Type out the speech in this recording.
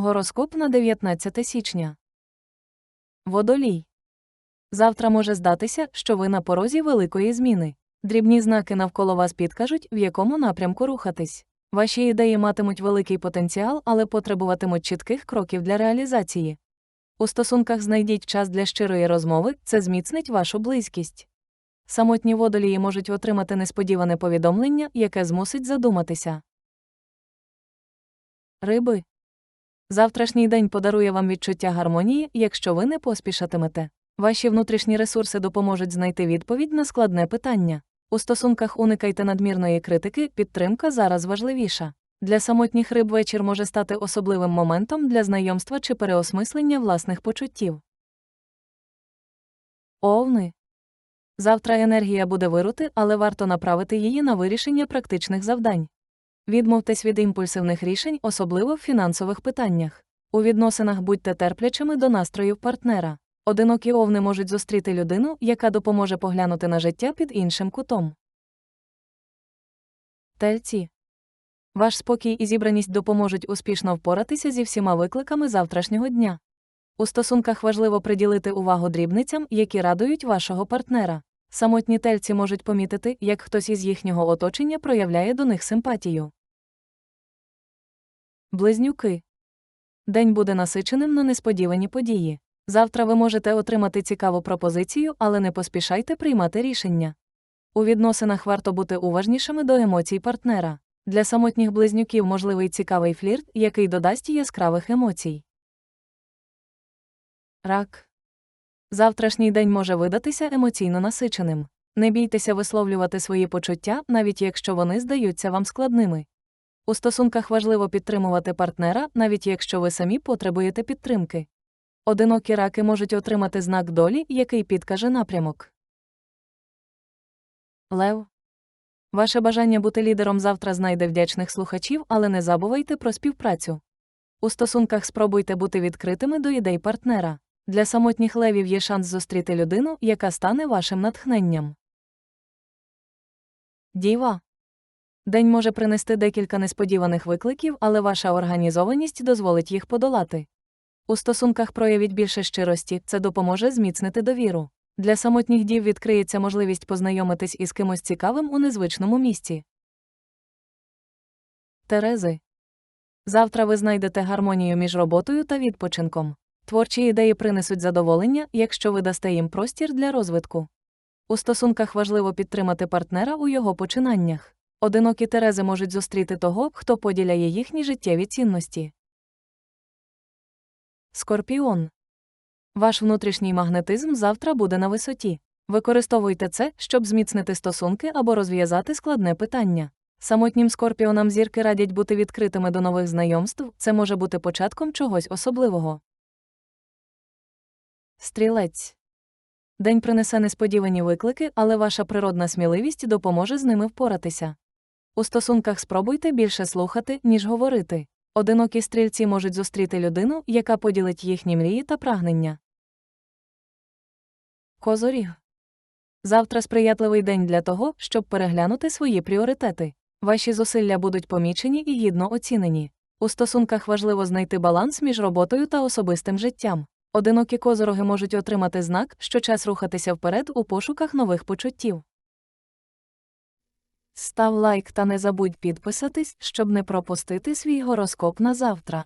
Гороскоп на 19 січня. Водолій. Завтра може здатися, що ви на порозі великої зміни. Дрібні знаки навколо вас підкажуть, в якому напрямку рухатись. Ваші ідеї матимуть великий потенціал, але потребуватимуть чітких кроків для реалізації. У стосунках знайдіть час для щирої розмови, це зміцнить вашу близькість. Самотні водолії можуть отримати несподіване повідомлення, яке змусить задуматися. Риби. Завтрашній день подарує вам відчуття гармонії, якщо ви не поспішатимете. Ваші внутрішні ресурси допоможуть знайти відповідь на складне питання. У стосунках уникайте надмірної критики, підтримка зараз важливіша. Для самотніх риб вечір може стати особливим моментом для знайомства чи переосмислення власних почуттів. Овни. Завтра енергія буде вирути, але варто направити її на вирішення практичних завдань. Відмовтесь від імпульсивних рішень, особливо в фінансових питаннях. У відносинах будьте терплячими до настроїв партнера. Одинокі овни можуть зустріти людину, яка допоможе поглянути на життя під іншим кутом. Тельці. Ваш спокій і зібраність допоможуть успішно впоратися зі всіма викликами завтрашнього дня. У стосунках важливо приділити увагу дрібницям, які радують вашого партнера. Самотні тельці можуть помітити, як хтось із їхнього оточення проявляє до них симпатію. Близнюки. День буде насиченим на несподівані події. Завтра ви можете отримати цікаву пропозицію, але не поспішайте приймати рішення. У відносинах варто бути уважнішими до емоцій партнера. Для самотніх близнюків можливий цікавий флірт, який додасть яскравих емоцій. Рак. Завтрашній день може видатися емоційно насиченим. Не бійтеся висловлювати свої почуття, навіть якщо вони здаються вам складними. У стосунках важливо підтримувати партнера, навіть якщо ви самі потребуєте підтримки. Одинокі раки можуть отримати знак долі, який підкаже напрямок. Лев. Ваше бажання бути лідером завтра знайде вдячних слухачів, але не забувайте про співпрацю. У стосунках спробуйте бути відкритими до ідей партнера. Для самотніх левів є шанс зустріти людину, яка стане вашим натхненням. Діва. День може принести декілька несподіваних викликів, але ваша організованість дозволить їх подолати. У стосунках проявіть більше щирості, це допоможе зміцнити довіру. Для самотніх дів відкриється можливість познайомитись із кимось цікавим у незвичному місці. Терези. Завтра ви знайдете гармонію між роботою та відпочинком. Творчі ідеї принесуть задоволення, якщо ви дасте їм простір для розвитку. У стосунках важливо підтримати партнера у його починаннях. Одинокі терези можуть зустріти того, хто поділяє їхні життєві цінності. Скорпіон. Ваш внутрішній магнетизм завтра буде на висоті. Використовуйте це, щоб зміцнити стосунки або розв'язати складне питання. Самотнім скорпіонам зірки радять бути відкритими до нових знайомств, це може бути початком чогось особливого. Стрілець. День принесе несподівані виклики, але ваша природна сміливість допоможе з ними впоратися. У стосунках спробуйте більше слухати, ніж говорити. Одинокі стрільці можуть зустріти людину, яка поділить їхні мрії та прагнення. Козоріг. Завтра сприятливий день для того, щоб переглянути свої пріоритети. Ваші зусилля будуть помічені і гідно оцінені. У стосунках важливо знайти баланс між роботою та особистим життям. Одинокі козороги можуть отримати знак, що час рухатися вперед у пошуках нових почуттів. Став лайк та не забудь підписатись, щоб не пропустити свій гороскоп на завтра.